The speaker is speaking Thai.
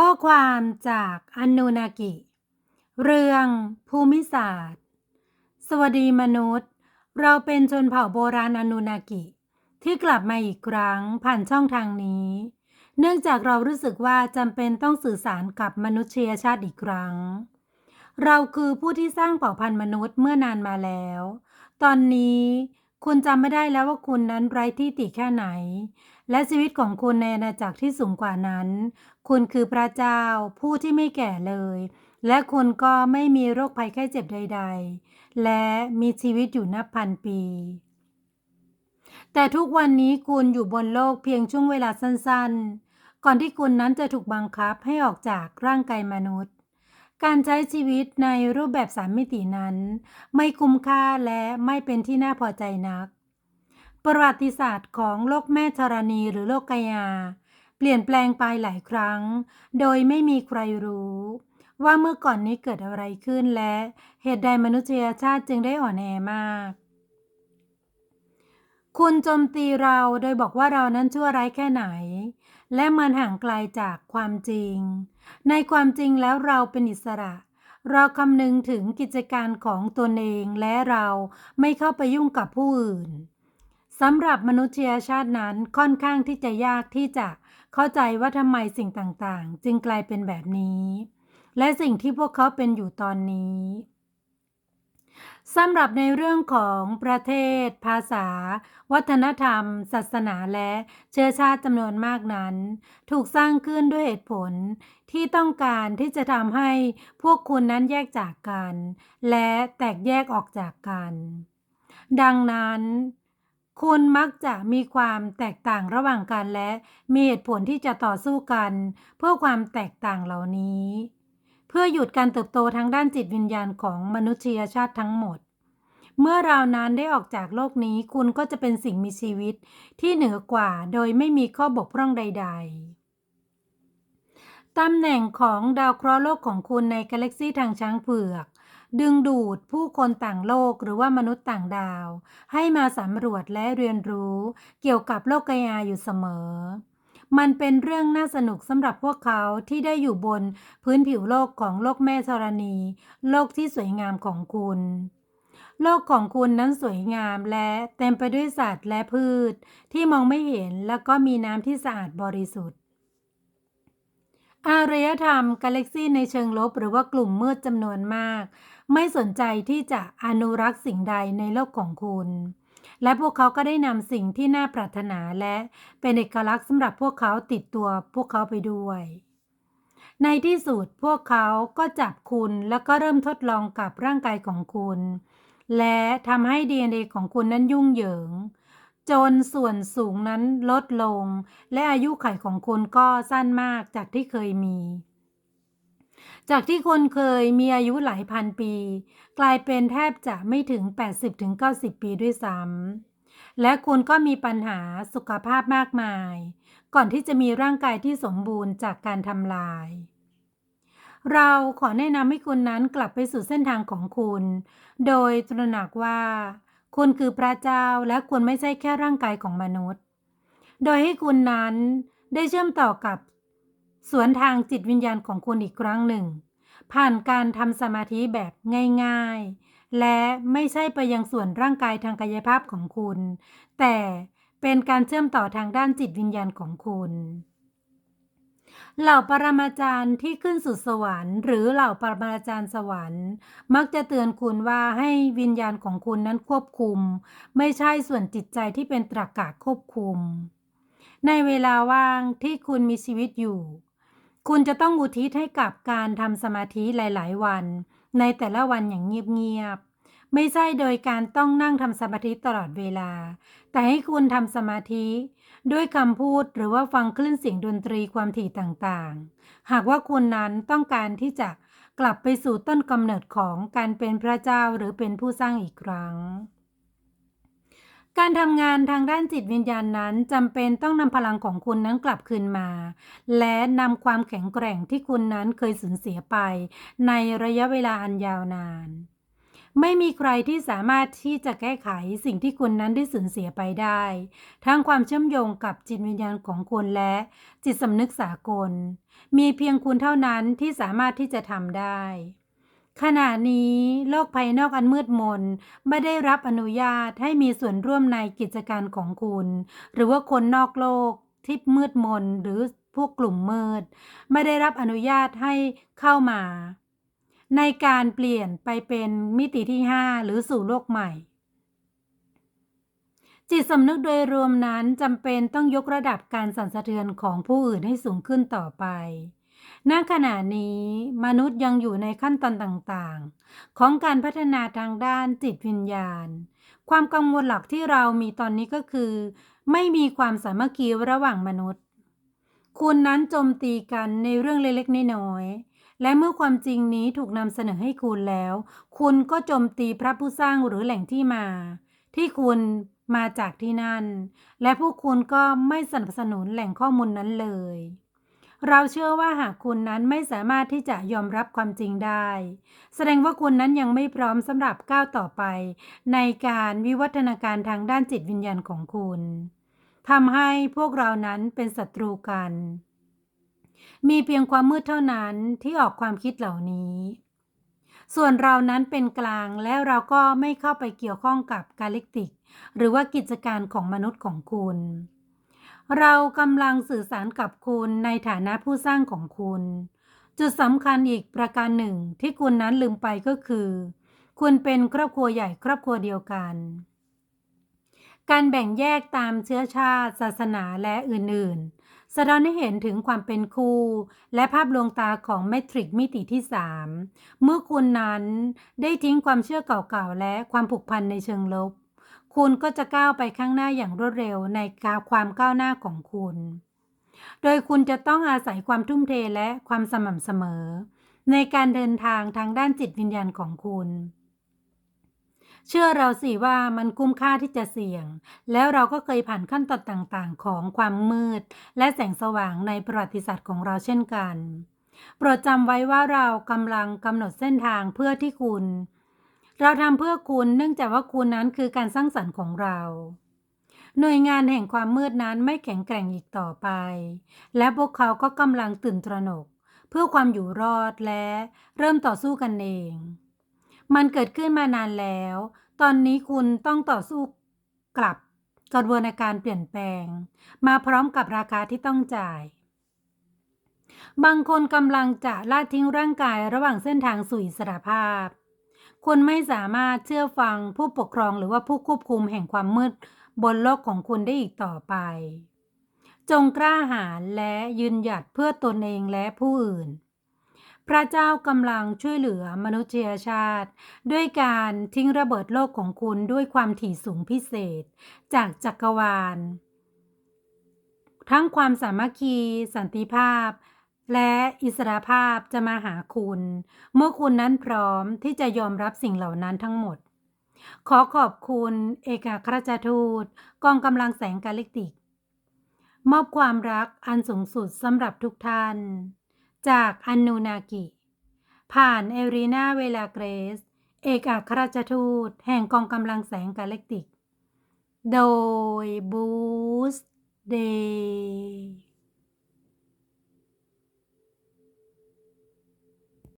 ข้อความจากอันนูนากิ เรื่องภูมิศาสตร์ สวัสดีมนุษย์ เราเป็นชนเผ่าโบราณอนูนากิ ที่กลับมาอีกครั้งผ่านช่องทางนี้ เนื่องจากเรารู้สึกว่าจำเป็นต้องสื่อสารกับมนุษยชาติอีกครั้ง เราคือผู้ที่สร้างเผ่าพันธุ์มนุษย์เมื่อนานมาแล้ว ตอนนี้ คุณจำไม่ได้แล้วว่าคุณนั้นไร้ที่ติแค่ไหน และชีวิตของคุณในอาณาจักรที่สูงกว่านั้น คุณคือพระเจ้าผู้ที่ไม่แก่เลย และคุณก็ไม่มีโรคภัยไข้เจ็บใด ๆ และมีชีวิตอยู่นับพันปี แต่ทุกวันนี้คุณอยู่บนโลกเพียงช่วงเวลาสั้นๆ ก่อนที่คุณนั้นจะถูกบังคับให้ออกจากร่างกายมนุษย์ การใช้ชีวิตในรูปแบบสามมิตินั้น ไม่คุ้มค่าและไม่เป็นที่น่าพอใจนัก ประวัติศาสตร์ของโลกแม่ธรณีหรือโลกกายา เปลี่ยนแปลงไปหลายครั้ง โดยไม่มีใครรู้ ว่าเมื่อก่อนนี้เกิดอะไรขึ้นและเหตุใดมนุษยชาติจึงได้อ่อนแอมาก คุณโจมตีเราโดยบอกว่าเรานั้นชั่วร้ายแค่ไหน และมันห่างไกลจากความจริง ในความจริงแล้วเราเป็นอิสระ เราคำนึงถึงกิจการของตนเองและเราไม่เข้าไปยุ่งกับผู้อื่นสำหรับมนุษยชาตินั้นค่อนข้างที่จะยากที่จะเข้าใจว่าทำไมสิ่งต่างๆ จึงกลายเป็นแบบนี้ และสิ่งที่พวกเขาเป็นอยู่ตอนนี้ สำหรับในเรื่องของประเทศ ภาษา วัฒนธรรม ศาสนาและเชื้อชาติจำนวนมากนั้น ถูกสร้างขึ้นด้วยเหตุผลที่ต้องการที่จะทำให้พวกคุณนั้นแยกจากกัน และแตกแยกออกจากกัน ดังนั้น คุณมักจะมีความแตกต่างระหว่างกันและมีเหตุผลที่จะต่อสู้กัน เพื่อความแตกต่างเหล่านี้ พื่อหยุดการเติบโตทางด้านจิตวิญญาณของมนุษยชาติทั้งหมด เมื่อเรานั้นได้ออกจากโลกนี้คุณก็จะเป็นสิ่งมีชีวิตที่เหนือกว่าโดยไม่มีข้อบกพร่องใด ๆ ตำแหน่งของดาวเคราะห์โลกของคุณในกาแล็กซีทางช้างเผือก ดึงดูดผู้คนต่างโลกหรือว่ามนุษย์ต่างดาว ให้มาสำรวจและเรียนรู้เกี่ยวกับโลกกายาอยู่เสมอ มันเป็นเรื่องน่าสนุกสำหรับพวกเขาที่ได้อยู่บนพื้นผิวโลกของโลกแม่ธรณี โลกที่สวยงามของคุณ โลกของคุณนั้นสวยงามและเต็มไปด้วยสัตว์และพืช ที่มองไม่เห็นแล้วก็มีน้ำที่สะอาดบริสุทธิ์อารยธรรมกาแล็กซีในเชิงลบหรือว่ากลุ่มมืดจำนวนมาก ไม่สนใจที่จะอนุรักษ์สิ่งใดในโลกของคุณ และพวกเขาก็ได้นำสิ่งที่น่าปรารถนาและเป็นเอกลักษณ์สำหรับพวกเขาติดตัวพวกเขาไปด้วย ในที่สุดพวกเขาก็จับคุณแล้วก็เริ่มทดลองกับร่างกายของคุณ และทำให้ DNA ของคุณนั้นยุ่งเหยิง จนส่วนสูงนั้นลดลง และอายุไขของคุณก็สั้นมากจากที่เคยมี จากที่คนเคยมีอายุหลายพันปี กลายเป็นแทบจะไม่ถึง 80-90 ปีด้วยซ้ำและคุณก็มีปัญหาสุขภาพมากมาย ก่อนที่จะมีร่างกายที่สมบูรณ์จากการทำลาย เราขอแนะนำให้คุณนั้นกลับไปสู่เส้นทางของคุณ โดยตระหนักว่าคุณคือพระเจ้าและคุณไม่ใช่แค่ร่างกายของมนุษย์ โดยให้คุณนั้นได้เชื่อมต่อกับ สวนทางจิตวิญญาณของคุณอีกครั้งหนึ่ง ผ่านการทำสมาธิแบบง่ายๆ และไม่ใช่ไปยังส่วนร่างกายทางกายภาพของคุณ แต่เป็นการเชื่อมต่อทางด้านจิตวิญญาณของคุณเหล่าปรมาจารย์ที่ขึ้นสู่สวรรค์ หรือเหล่าปรมาจารย์สวรรค์ มักจะเตือนคุณว่าให้วิญญาณของคุณนั้นควบคุม ไม่ใช่ส่วนจิตใจที่เป็นตรรกะควบคุม ในเวลาว่างที่คุณมีชีวิตอยู่ คุณจะต้องอุทิศให้กับการทำสมาธิหลาย ๆ วัน ในแต่ละวันอย่างเงียบ ๆ ไม่ใช่โดยการต้องนั่งทำสมาธิตลอดเวลา แต่ให้คุณทำสมาธิ ด้วยคำพูดหรือว่าฟังคลื่นเสียงดนตรีความถี่ต่างๆ หากว่าคุณนั้นต้องการที่จะกลับไปสู่ต้นกำเนิดของการเป็นพระเจ้าหรือเป็นผู้สร้างอีกครั้ง การทำงานทางด้านจิตวิญญาณนั้นจำเป็นต้องนำพลังของคุณนั้นกลับคืนมา และนำความแข็งแกร่งที่คุณนั้นเคยสูญเสียไป ในระยะเวลาอันยาวนาน ไม่มีใครที่สามารถที่จะแก้ไขสิ่งที่คุณนั้นได้สูญเสียไปได้ ทั้งความเชื่อมโยงกับจิตวิญญาณของคุณและจิตสำนึกสากล มีเพียงคุณเท่านั้นที่สามารถที่จะทำได้ ขณะนี้โลกภายนอกอันมืดมนไม่ได้รับอนุญาตให้มีส่วนร่วมในกิจการของคุณ หรือว่าคนนอกโลกที่มืดมนหรือพวกกลุ่มมืด ไม่ได้รับอนุญาตให้เข้ามา ในการเปลี่ยนไปเป็นมิติที่ 5 หรือสู่โลกใหม่ จิตสำนึกโดยรวมนั้นจำเป็นต้องยกระดับการสั่นสะเทือนของผู้อื่นให้สูงขึ้นต่อไป ณขณะนี้มนุษย์ยังอยู่ในขั้นตอนต่างๆ ของการพัฒนาทางด้านจิตวิญญาณ ความกังวลหลักที่เรามีตอนนี้ก็คือ ไม่มีความสามัคคีระหว่างมนุษย์ คุณนั้นโจมตีกันในเรื่องเล็กๆน้อยๆและเมื่อความจริงนี้ถูกนำเสนอให้คุณแล้ว คุณก็โจมตีพระผู้สร้างหรือแหล่งที่มา ที่คุณมาจากที่นั่น และพวกคุณก็ไม่สนับสนุนแหล่งข้อมูลนั้นเลย เราเชื่อว่าหากคุณนั้นไม่สามารถที่จะยอมรับความจริงได้ แสดงว่าคุณนั้นยังไม่พร้อมสำหรับก้าวต่อไป ในการวิวัฒนาการทางด้านจิตวิญญาณของคุณทำให้พวกเรานั้นเป็นศัตรูกัน มีเพียงความมืดเท่านั้นที่ออกความคิดเหล่านี้ ส่วนเรานั้นเป็นกลางและเราก็ไม่เข้าไปเกี่ยวข้องกับกาลิกติก หรือว่ากิจการของมนุษย์ของคุณ เรากำลังสื่อสารกับคุณในฐานะผู้สร้างของคุณ จุดสำคัญอีกประการหนึ่งที่คุณนั้นลืมไปก็คือ คุณเป็นครอบครัวใหญ่ครอบครัวเดียวกัน การแบ่งแยกตามเชื้อชาติ ศาสนาและอื่นๆแสดงให้เห็นถึงความเป็นคู่ และภาพลวงตาของเมทริกมิติที่ 3 เมื่อคุณนั้นได้ทิ้งความเชื่อเก่าๆ และความผูกพันในเชิงลบ คุณก็จะก้าวไปข้างหน้าอย่างรวดเร็วในความก้าวหน้าของคุณ โดยคุณจะต้องอาศัยความทุ่มเทและความสม่ำเสมอ ในการเดินทางทางด้านจิตวิญญาณของคุณ เชื่อเราสิว่ามันคุ้มค่าที่จะเสี่ยง แล้วเราก็เคยผ่านขั้นตอนต่างๆ ของความมืด และแสงสว่างในประวัติศาสตร์ของเราเช่นกัน โปรดจำไว้ว่าเรากำลังกำหนดเส้นทางเพื่อที่คุณ เราทำเพื่อคุณเนื่องจากว่าคุณนั้นคือการสร้างสรรค์ของเรา หน่วยงานแห่งความมืดนั้นไม่แข็งแกร่งอีกต่อไป และพวกเขาก็กำลังตื่นตระหนก เพื่อความอยู่รอดและเริ่มต่อสู้กันเอง มันเกิดขึ้นมานานแล้ว ตอนนี้คุณต้องต่อสู้กลับกระบวนการเปลี่ยนแปลง มาพร้อมกับราคาที่ต้องจ่าย บางคนกำลังจะละทิ้งร่างกายระหว่างเส้นทางสู่อิสรภาพ คุณไม่สามารถเชื่อฟังผู้ปกครองหรือว่าผู้ควบคุมแห่งความมืดบนโลกของคุณได้อีกต่อไป จงกล้าหาญและยืนหยัดเพื่อตนเองและผู้อื่น พระเจ้ากำลังช่วยเหลือมนุษยชาติ ด้วยการทิ้งระเบิดโลกของคุณด้วยความถี่สูงพิเศษ จากจักรวาล ทั้งความสามัคคี สันติภาพ และอิสรภาพจะมาหาคุณ เมื่อคุณนั้นพร้อมที่จะยอมรับสิ่งเหล่านั้นทั้งหมด ขอขอบคุณเอกอัครราชทูตกองกำลังแสงกาลิกติก มอบความรักอันสูงสุดสำหรับทุกท่าน จากอันนูนากิ ผ่านเอรีนาเวลาเกรส เอกอัครราชทูตแห่งกองกำลังแสงกาล็กติก โดยบูสเดย์